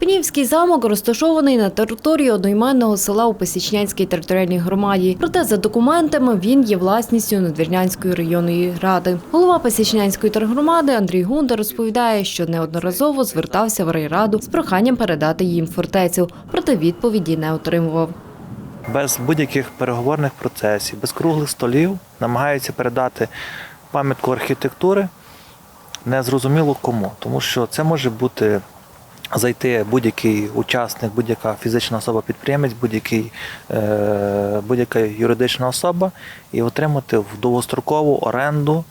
Пнівський замок розташований на території одноіменного села у Пасічнянській територіальній громаді. Проте за документами він є власністю Надвірнянської районної ради. Голова Пасічнянської тергромади Андрій Гунда розповідає, що неодноразово звертався в райраду з проханням передати їм фортецю, проте відповіді не отримував. без будь-яких переговорних процесів, без круглих столів намагаються передати пам'ятку архітектури незрозуміло кому, тому що це може бути зайти будь-який учасник, будь-яка фізична особа-підприємець, будь-який, е, будь-яка юридична особа і отримати в довгострокову оренду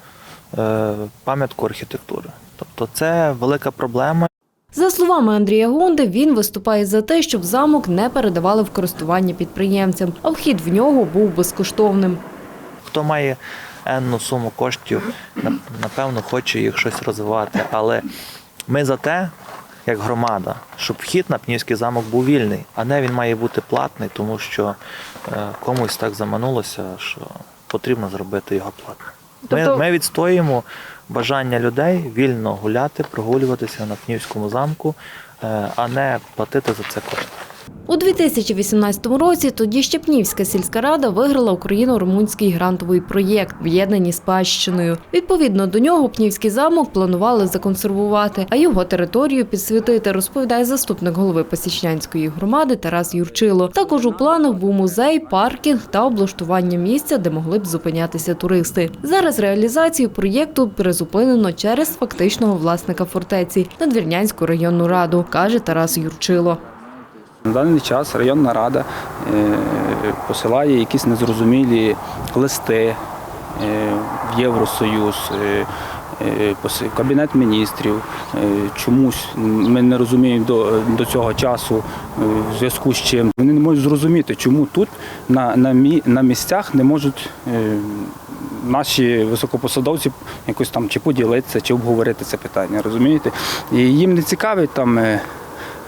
е, пам'ятку архітектури. Тобто це велика проблема. За словами Андрія Гунди, він виступає за те, щоб замок не передавали в користування підприємцям, а вхід в нього був безкоштовним. Хто має енну суму коштів, напевно, хоче їх щось розвивати. Але ми за те, як громада, щоб вхід на Пнівський замок був вільний, а не він має бути платний, тому що е, комусь так заманулося, що потрібно зробити його платним. Ми, Тобто- ми відстоїмо бажання людей вільно гуляти, прогулюватися на Пнівському замку, е, а не платити за це кошти. У 2018 році тоді ще Пнівська сільська рада виграла україно-румунський грантовий проєкт «В'єднані спадщиною. Відповідно до нього Пнівський замок планували законсервувати, а його територію підсвітити, розповідає заступник голови Пасічнянської громади Тарас Юрчило. Також у планах був музей, паркінг та облаштування місця, де могли б зупинятися туристи. Зараз реалізацію проєкту призупинено через фактичного власника фортеці Надвірнянську районну раду, каже Тарас Юрчило. На даний час районна рада е, посилає якісь незрозумілі листи е, в Євросоюз, е, Кабінет міністрів. Чомусь ми не розуміємо до, до цього часу, в зв'язку з чим. Вони не можуть зрозуміти, чому тут на, на, на місцях не можуть наші високопосадовці якось там чи поділитися, чи обговорити це питання. Розумієте? І їм не цікавить там.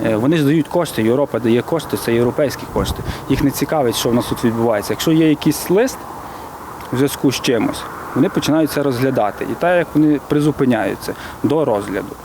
Е, Вони ж дають кошти, Європа дає кошти, це європейські кошти. Їх не цікавить, що в нас тут відбувається. Якщо є якийсь лист в зв'язку з чимось, вони починають це розглядати. І так як вони призупиняються до розгляду.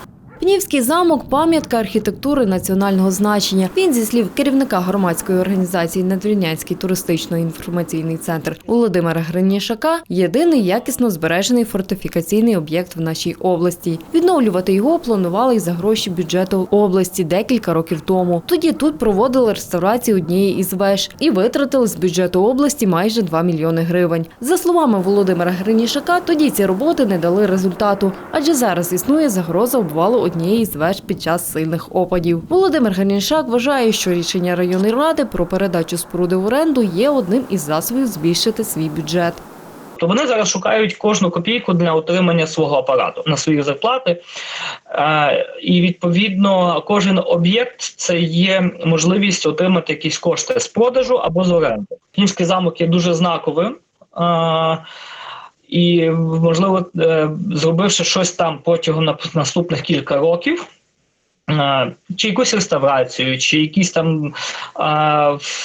Пнівський замок пам'ятка архітектури національного значення. Він зі слів керівника громадської організації Надвірнянський туристично-інформаційний центр Володимира Гринішака єдиний якісно збережений фортифікаційний об'єкт в нашій області. Відновлювати його планували й за гроші бюджету області декілька років тому. Тоді тут проводили реставрацію однієї із веж і витратили з бюджету області майже 2 мільйони гривень. За словами Володимира Гринішака, тоді ці роботи не дали результату, адже зараз існує загроза обвалу однієї з веж під час сильних опадів. Володимир Гринішак вважає, що рішення районної ради про передачу споруди в оренду є одним із засобів збільшити свій бюджет. то вони зараз шукають кожну копійку для отримання свого апарату на свої зарплати. Е, і відповідно кожен об'єкт це є можливість отримати якісь кошти з продажу або з оренди. Київський замок є дуже знаковим. І можливо, е, зробивши щось там протягом наступних кілька років, е, чи якусь реставрацію, чи якісь там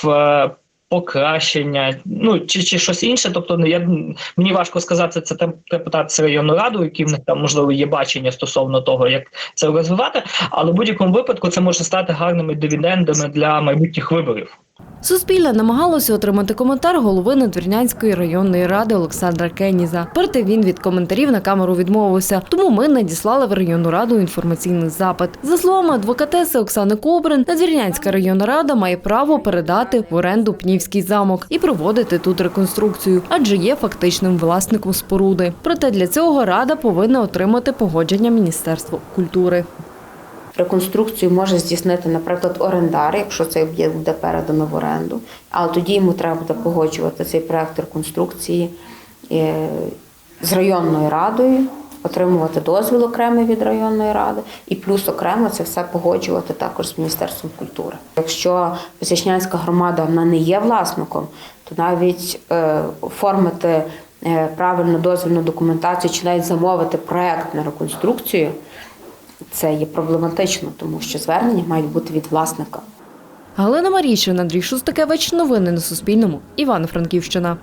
е, покращення, ну чи, чи щось інше. Тобто, ну, я мені важко сказати, це треба треба питатися районну раду, які в них там можливо є бачення стосовно того, як це розвивати. Але в будь-якому випадку це може стати гарними дивідендами для майбутніх виборів. Суспільне намагалося отримати коментар голови Надвірнянської районної ради Олександра Кеніза. Проте він від коментарів на камеру відмовився, тому ми надіслали в районну раду інформаційний запит. За словами адвокатеси Оксани Кобрин, Надвірнянська районна рада має право передати в оренду Пнівський замок і проводити тут реконструкцію, адже є фактичним власником споруди. Проте для цього рада повинна отримати погодження Міністерства культури. Реконструкцію може здійснити, наприклад, орендар, якщо цей об'єкт буде передано в оренду, але тоді йому треба буде погоджувати цей проект реконструкції е, з районною радою, отримувати дозвіл окремий від районної ради, і плюс окремо це все погоджувати також з Міністерством культури. Якщо Пасічнянська громада вона не є власником, то навіть е, оформити е, правильну дозвільну документацію чи навіть замовити проект на реконструкцію. Це є проблематично, тому що звернення мають бути від власника. Галина Марійшин, Андрій Шустакевич. Новини на Суспільному. Івано-Франківщина.